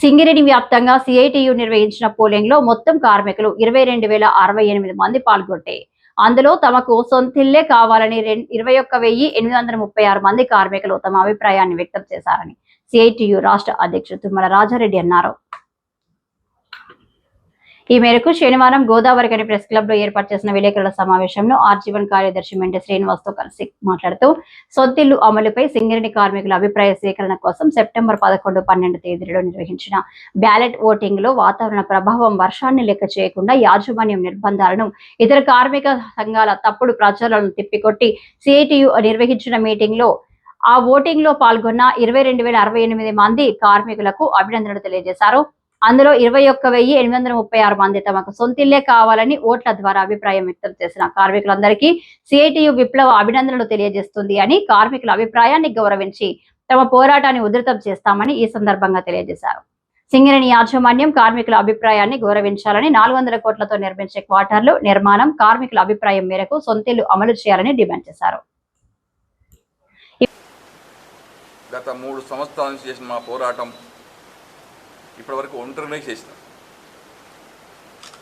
సింగరేణి వ్యాప్తంగా సిఐటియు నిర్వహించిన పోలింగ్లో మొత్తం కార్మికులు ఇరవై రెండు వేల అరవై ఎనిమిది మంది పాల్గొంటే అందులో తమకు సొంతిల్లే కావాలని ఇరవై ఒక్క వెయ్యి ఎనిమిది వందల ముప్పై ఆరు మంది కార్మికులు తమ అభిప్రాయాన్ని వ్యక్తం చేశారని సిఐటియు రాష్ట్ర అధ్యక్షుడు తుమ్మల రాజారెడ్డి అన్నారు. ఈ మేరకు శనివారం గోదావరి గని ప్రెస్ క్లబ్లో ఏర్పాటు చేసిన విలేకరుల సమావేశంలో ఆర్జీవన్ కార్యదర్శి మెంటే శ్రీనివాస్తో కలిసి మాట్లాడుతూ సొత్తిల్లు అమలుపై సింగరేణి కార్మికుల అభిప్రాయ సేకరణ కోసం సెప్టెంబర్ పదకొండు పన్నెండు తేదీలలో నిర్వహించిన బ్యాలెట్ ఓటింగ్లో వాతావరణ ప్రభావం వర్షాన్ని లెక్క చేయకుండా యాజమాన్యం నిర్బంధాలను ఇతర కార్మిక సంఘాల తప్పుడు ప్రచారాలను తిప్పికొట్టి సిఐటియు నిర్వహించిన మీటింగ్లో ఆ ఓటింగ్లో పాల్గొన్న ఇరవై రెండు వేల అరవై ఎనిమిది మంది కార్మికులకు అభినందనలు తెలియజేశారు. అందులో ఇరవై ఒక్క వెయ్యి ఎనిమిది వందల ముప్పై ఆరు మంది తమకు సొంతిల్లే కావాలని ఓట్ల ద్వారా అభిప్రాయం వ్యక్తం చేసిన కార్మికులందరికీ సిఐటియు విప్లవ అభినందనలు తెలియజేస్తుంది అని కార్మికుల అభిప్రాయాన్ని గౌరవించి తమ పోరాటాన్ని ఉధృతం చేస్తామని ఈ సందర్భంగా తెలియజేశారు. సింగరేణి యాజమాన్యం కార్మికుల అభిప్రాయాన్ని గౌరవించాలని నాలుగు వందల కోట్లతో నిర్మించే క్వార్టర్లు నిర్మాణం కార్మికుల అభిప్రాయం మేరకు సొంతిల్లు అమలు చేయాలని డిమాండ్ చేశారు. గత మూడు సంవత్సరాల నుంచి చేసిన మా పోరాటం ఇప్పటివరకు ఒంటరినే చేసినాం.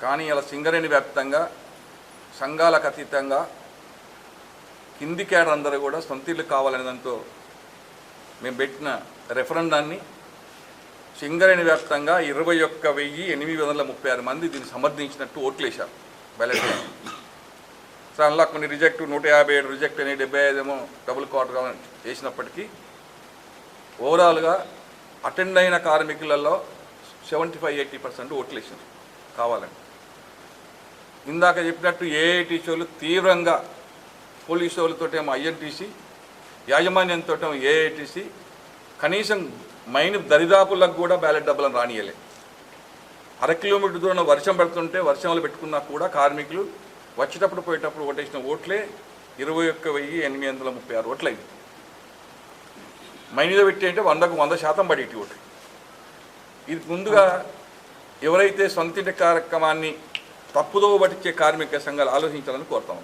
కానీ ఇలా సింగరేణి వ్యాప్తంగా సంఘాలకు అతీతంగా కింది క్యాడర్ అందరూ కూడా సొంత ఇల్లు కావాలనే దాంతో మేము పెట్టిన రెఫరెండాన్ని సింగరేణి వ్యాప్తంగా ఇరవై ఒక్క వెయ్యి ఎనిమిది వందల ముప్పై ఆరు మంది దీన్ని సమర్థించినట్టు ఓట్లేశారు బ్యాలెట్ సో అందులో కొన్ని రిజెక్ట్ నూట యాభై ఏడు రిజెక్ట్ అని డెబ్బై ఐదేమో డబుల్ క్వార్టర్గా చేసినప్పటికీ ఓవరాల్గా అటెండ్ అయిన కార్మికులలో సెవెంటీ ఫైవ్ ఎయిటీ పర్సెంట్ ఓట్లు కావాలని. ఇందాక చెప్పినట్టు ఏఐటీసీలు తీవ్రంగా పోలీసు వాళ్ళతోటేమో ఐఎన్టీసీ యాజమాన్యంతో ఏఐటీసీ కనీసం మైన్ దరిదాపులకు కూడా బ్యాలెట్ డబ్బులను రానియలే. అర కిలోమీటర్ దూరం వర్షం పడుతుంటే వర్షంలో పెట్టుకున్నా కూడా కార్మికులు వచ్చేటప్పుడు పోయేటప్పుడు ఓటేసిన ఓట్లే ఇరవై ఒక్క వెయ్యి ఎనిమిది వందల ముప్పై ఆరు ఓట్లయింది మైనీలో పెట్టి అంటే వందకు వంద శాతం పడేటి ఓట్లు. ఇది ముందుగా ఎవరైతే సొంతింటి కార్యక్రమాన్ని తప్పుదోవ పట్టించే కార్మిక సంఘాలు ఆలోచించాలని కోరుతాం.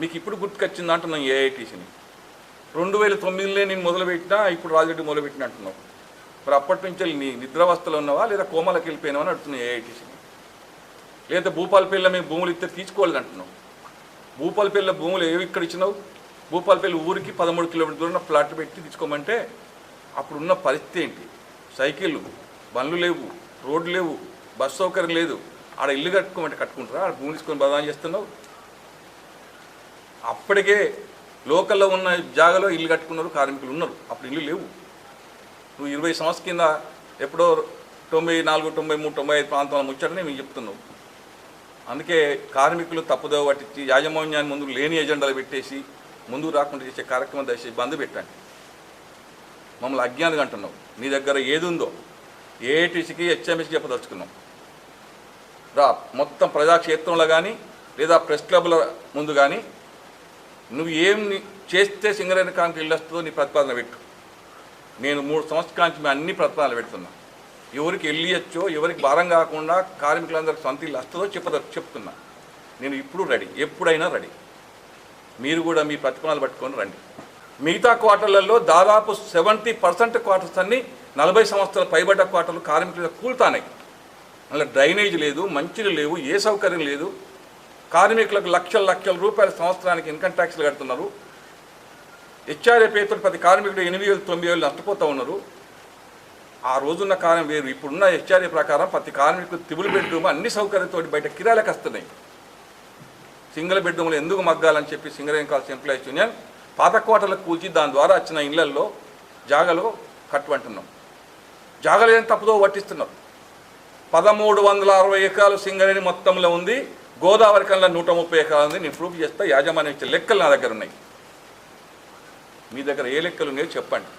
మీకు ఇప్పుడు గుర్తుకొచ్చింది అంటున్నాం ఏఐటీసీని. రెండు వేల తొమ్మిదిలో నేను మొదలుపెట్టినా ఇప్పుడు రాజరెడ్డి మొదలుపెట్టిన అంటున్నావు మరి అప్పటి నుంచి నీ నిద్రావస్థలో ఉన్నావా లేదా కోమలకి వెళ్ళిపోయినావా అని అడుగుతున్నావు ఏఐటీసీని. లేదా భూపాలపల్లిలో మేము భూములు ఇస్తే తీసుకోవాలి అంటున్నావు భూపాలపల్లిలో భూములు ఏవి ఇక్కడ ఇచ్చినావు? భూపాలపల్లి ఊరికి పదమూడు కిలోమీటర్ దూరం ప్లాట్ పెట్టి తీసుకోమంటే అప్పుడున్న పరిస్థితి ఏంటి? సైకిళ్ళు బండ్లు లేవు రోడ్లు లేవు బస్ సౌకర్యం లేదు. ఆడ ఇల్లు కట్టుకోమంటే కట్టుకుంటారా? ఆడ భూమి తీసుకొని బదాం చేస్తున్నావు? అప్పటికే లోకల్లో ఉన్న జాగాలో ఇల్లు కట్టుకున్నారు కార్మికులు ఉన్నారు. అప్పుడు ఇల్లు లేవు. నువ్వు ఇరవై సంవత్సరం కింద ఎప్పుడో తొంభై నాలుగు తొంభై మూడు తొంభై ఐదు ప్రాంతాల ముచ్చటనే మేము చెప్తున్నావు. అందుకే కార్మికులు తప్పుదోవ పట్టించి యాజమాన్యాన్ని ముందు లేని ఎజెండాలు పెట్టేసి ముందుకు రాకుండా చేసే కార్యక్రమం దయచేసి బంద్ పెట్టండి. మమ్మల్ని అజ్ఞానిగా అంటున్నావు. నీ దగ్గర ఏది ఉందో ఏఐటీసీకి హెచ్ఎంఎస్కి చెప్పదలుచుకున్నాం. రా మొత్తం ప్రజాక్షేత్రంలో కానీ లేదా ప్రెస్ క్లబ్ల ముందు కానీ నువ్వు ఏం చేస్తే సింగరేణి కాంతి ఇల్లు వస్తుందో నీ ప్రతిపాదన పెట్టు. నేను మూడు సంవత్సరాల నుంచి అన్ని ప్రతిపాదనలు పెడుతున్నా. ఎవరికి వెళ్ళియచ్చో ఎవరికి భారం కాకుండా కార్మికులందరికీ సొంత ఇల్లు వస్తుందో చెప్పద చెప్తున్నా. నేను ఇప్పుడు రెడీ ఎప్పుడైనా రెడీ. మీరు కూడా మీ ప్రతిపాదనలు పట్టుకొని రండి. మిగతా క్వార్టర్లలో దాదాపు సెవెంటీ పర్సెంట్ క్వార్టర్స్ అన్ని నలభై సంవత్సరాల పైబడ్డ క్వార్టర్లు కార్మికులు కూలుతానాయి అలా డ్రైనేజ్ లేదు మంచిలు లేవు ఏ సౌకర్యం లేదు. కార్మికులకు లక్షల లక్షల రూపాయల సంవత్సరానికి ఇన్కమ్ ట్యాక్స్లు కడుతున్నారు. హెచ్ఆర్ఏ పేరుతో ప్రతి కార్మికుడు ఎనిమిది వేలు తొమ్మిది వేలు నష్టపోతూ ఉన్నారు. ఆ రోజున్న కాలం వేరు. ఇప్పుడున్న హెచ్ఆర్ఏ ప్రకారం ప్రతి కార్మికుడు తిబుల్ బెడ్రూమ్ అన్ని సౌకర్యంతో బయట కిరాలకు వస్తున్నాయి. సింగిల్ బెడ్రూమ్లు ఎందుకు మగ్గాలని చెప్పి సింగరేం కాల్స్ ఎంప్లాయీస్ యూనియన్ పాత కోటలకు కూల్చి దాని ద్వారా వచ్చిన ఇళ్ళల్లో జాగలో కట్టుమంటున్నాం జాగలు ఏం తప్పుదో పట్టిస్తున్నారు. పదమూడు వందల అరవై ఎకరాలు సింగరేణి మొత్తంలో ఉంది. గోదావరి కన్నా నూట ముప్పై ఎకరాలు ఉంది. నేను ప్రూఫ్ చేస్తా. యాజమాన్యం ఇచ్చే లెక్కలు నా దగ్గర ఉన్నాయి. మీ దగ్గర ఏ లెక్కలు ఉన్నాయో చెప్పండి.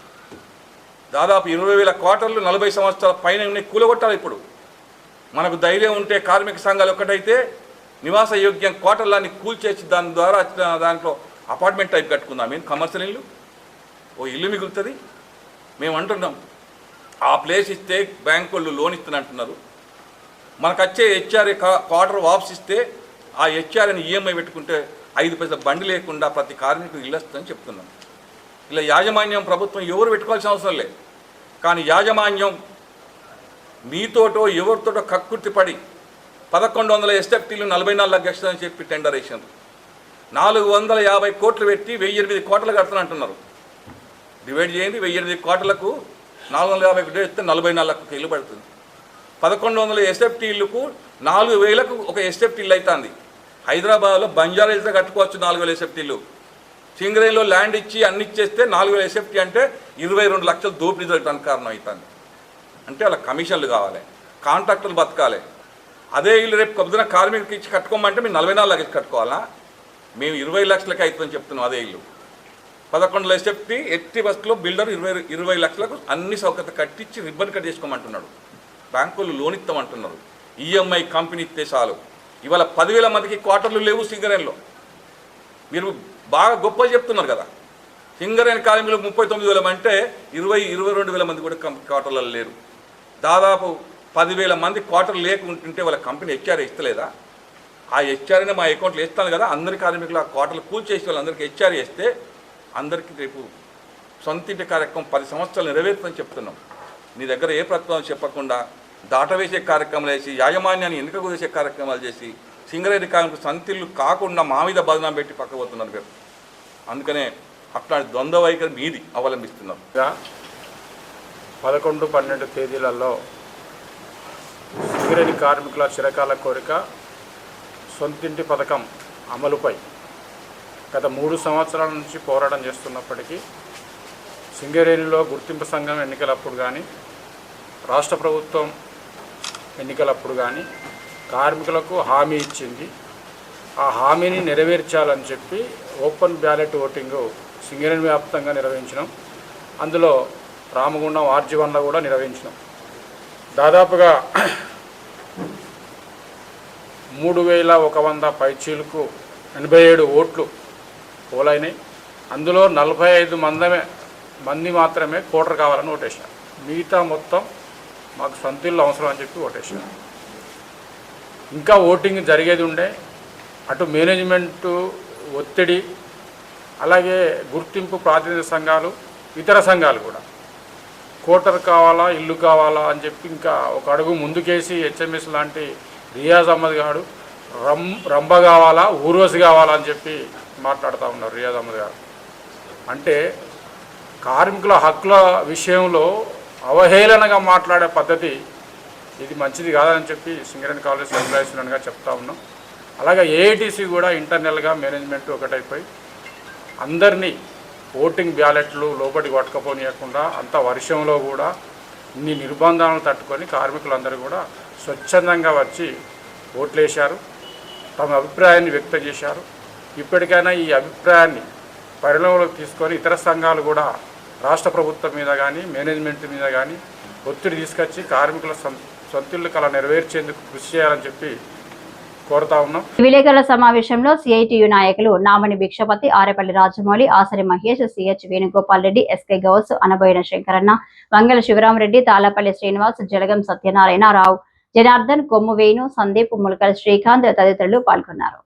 దాదాపు ఇరవై వేల క్వార్టర్లు నలభై సంవత్సరాల పైన ఉన్నాయి. కూలగొట్టాలి ఇప్పుడు. మనకు ధైర్యం ఉంటే కార్మిక సంఘాలు ఒకటైతే నివాస యోగ్యం క్వార్టర్లన్నీ కూల్చేసి దాని ద్వారా దాంట్లో అపార్ట్మెంట్ టైప్ కట్టుకుందాం. ఏం కమర్షియల్ ఇల్లు? ఓ ఇల్లు మిగులుతుంది? మేము అంటున్నాం. ఆ ప్లేస్ ఇస్తే బ్యాంకు వాళ్ళు లోన్ ఇస్తున్నా అంటున్నారు మనకు వచ్చే హెచ్ఆర్ఏ క్వార్టర్ వాప్స్ ఇస్తే ఆ హెచ్ఆర్ఏని ఈఎంఐ పెట్టుకుంటే ఐదు పైసల బండి లేకుండా ప్రతి కార్మికుడు ఇల్లు వస్తుందని చెప్తున్నాం. ఇలా యాజమాన్యం ప్రభుత్వం ఎవరు పెట్టుకోవాల్సిన అవసరం లేదు కానీ యాజమాన్యం మీతోటో ఎవరితోటో కక్కుర్తి పడి పదకొండు వందల ఎస్ఎఫ్టీలు నలభై నాలుగు లక్షలు అని చెప్పి టెండర్ వేసినారు. నాలుగు వందల యాభై కోట్లు పెట్టి వెయ్యి ఎనిమిది కోట్లు కడతాను అంటున్నారు డివైడ్ చేయండి వెయ్యి ఎనిమిది కోట్లకు నాలుగు వందల యాభై కోట్లు ఇస్తే నలభై నాలుగు ఇల్లు పడుతుంది. పదకొండు వందల ఎస్ఎఫ్టీ ఇల్లుకు నాలుగు వేలకు ఒక ఎస్ఎఫ్టీ ఇల్లు అవుతుంది హైదరాబాద్లో బంజారా ఇల్లు కట్టుకోవచ్చు నాలుగు వేల ఎస్ఎఫ్టీ ఇల్లు. సింగరేణిలో ల్యాండ్ ఇచ్చి అన్ని ఇచ్చేస్తే నాలుగు వేల ఎస్ఎఫ్టీ అంటే ఇరవై రెండు లక్షలు దోపిడీ జరగడానికి కారణం అవుతుంది అంటే వాళ్ళ కమిషన్లు కావాలి కాంట్రాక్టర్లు బతకాలి. అదే ఇల్లు రేపు కొద్దిన కార్మికుడికి ఇచ్చి కట్టుకోమంటే మీరు నలభై నాలుగు లక్షలు కట్టుకోవాలా? మేము ఇరవై లక్షలకి అవుతుందని చెప్తున్నాం అదే ఇల్లు. పదకొండు లక్షలు చెప్తే ఎట్టి బస్సులో బిల్డర్ ఇరవై ఇరవై లక్షలకు అన్ని సౌకర్యత కట్టించి రిబ్బన్ కట్ చేసుకోమంటున్నాడు. బ్యాంకులు లోన్ ఇస్తామంటున్నారు. ఈఎంఐ కంపెనీ ఇస్తే చాలు. ఇవాళ పదివేల మందికి క్వార్టర్లు లేవు సింగరేణిలో. మీరు బాగా గొప్ప చెప్తున్నారు కదా. సింగరేణి కార్మికులు ముప్పై తొమ్మిది వేల అంటే ఇరవై ఇరవై రెండు వేల మంది కూడా క్వార్టర్లలో లేరు. దాదాపు పదివేల మంది క్వార్టర్ లేకుంటుంటే వాళ్ళ కంపెనీ హెచ్ఆర్ ఇస్తలేదా? ఆ హెచ్ఆర్ని మా అకౌంట్లో ఇస్తాను కదా అందరి కార్మికులు ఆ కోటలు కూల్ చేసే వాళ్ళందరికీ హెచ్ఆర్ వేస్తే అందరికీ రేపు సొంతింటి కార్యక్రమం పది సంవత్సరాలు నెరవేరుతుందని చెప్తున్నాం. నీ దగ్గర ఏ ప్రతిపాదన చెప్పకుండా దాటవేసే కార్యక్రమాలు వేసి యాజమాన్యాన్ని ఎన్నిక చేసే కార్యక్రమాలు చేసి సింగరేణి కార్మికులు సంతిళ్ళు కాకుండా మా మీద బదనాం పెట్టి పక్కబోతున్నారు మీరు. అందుకనే అట్లాంటి ద్వంద్వ వైఖరి మీది అవలంబిస్తున్నారు పదకొండు పన్నెండు తేదీలలో సింగరేణి కార్మికుల చిరకాల కోరిక సొంతింటి పథకం అమలుపై గత మూడు సంవత్సరాల నుంచి పోరాటం చేస్తున్నప్పటికీ సింగరేణిలో గుర్తింపు సంఘం ఎన్నికలప్పుడు కానీ రాష్ట్ర ప్రభుత్వం ఎన్నికలప్పుడు కానీ కార్మికులకు హామీ ఇచ్చింది. ఆ హామీని నెరవేర్చాలని చెప్పి ఓపెన్ బ్యాలెట్ ఓటింగు సింగరేణి వ్యాప్తంగా నిర్వహించినాం. అందులో రామగుండం ఆర్జీవన్లో కూడా నిర్వహించినాం. దాదాపుగా మూడు వేల ఒక వంద పైచీలకు ఎనభై ఏడు ఓట్లు పోలైనాయి. అందులో నలభై ఐదు మందమే మంది మాత్రమే కోటర్ కావాలని ఓటేశారు. మిగతా మొత్తం మాకు సొంత ఇల్లు అవసరం అని చెప్పి ఓటేశారు. ఇంకా ఓటింగ్ జరిగేది ఉండే అటు మేనేజ్మెంట్ ఒత్తిడి అలాగే గుర్తింపు ప్రాతినిధ్య సంఘాలు ఇతర సంఘాలు కూడా. కోటర్ కావాలా ఇల్లు కావాలా అని చెప్పి ఇంకా ఒక అడుగు ముందుకేసి హెచ్ఎంఎస్ లాంటి రియాజ్ అహ్మద్ గారు రం రంభ కావాలా ఊర్వశి కావాలా అని చెప్పి మాట్లాడుతూ ఉన్నారు రియాజ్ అహ్మద్ గారు. అంటే కార్మికుల హక్కుల విషయంలో అవహేళనగా మాట్లాడే పద్ధతి ఇది మంచిది కాదని చెప్పి సింగరేణి కాలేజ్ ఎంప్లాయీస్ యూనియన్గా చెప్తా ఉన్నాం. అలాగే ఏఐటీసీ కూడా ఇంటర్నల్గా మేనేజ్మెంట్ ఒకటైపోయి అందరినీ ఓటింగ్ బ్యాలెట్లు లోపలికి పట్టుకపోనియకుండా అంత వర్షంలో కూడా ఇన్ని నిర్బంధాలను తట్టుకొని కార్మికులందరూ కూడా స్వచ్ఛందంగా వచ్చి ఓట్లేశారు. తమ అభిప్రాయాన్ని వ్యక్తం చేశారు. ఇప్పటికైనా ఈ అభిప్రాయాన్ని పరిణామంలోకి తీసుకొని ఇతర సంఘాలు కూడా రాష్ట్ర ప్రభుత్వం మీద కానీ మేనేజ్మెంట్ మీద కానీ ఒత్తిడి తీసుకొచ్చి కార్మికుల సొం- సొంతిల్లు కళ నెరవేర్చేందుకు కృషి చేయాలని చెప్పి కోరుతా ఉన్నాం. విలేకరుల సమావేశంలో సిఐటియు నాయకులు నామని భిక్షపతి ఆరేపల్లి రాజమౌళి ఆసరి మహేష్ సిహెచ్ వేణుగోపాల్ రెడ్డి ఎస్కే గౌస్ అనబోయిన శంకరన్న వంగల శివరామరెడ్డి తాళ్ళపల్లి శ్రీనివాస్ జలగం సత్యనారాయణ రావు జనార్దన్ కొమ్మువేణు సందీప్ ములకల్ శ్రీకాంత్ తదితరులు పాల్గొన్నారు.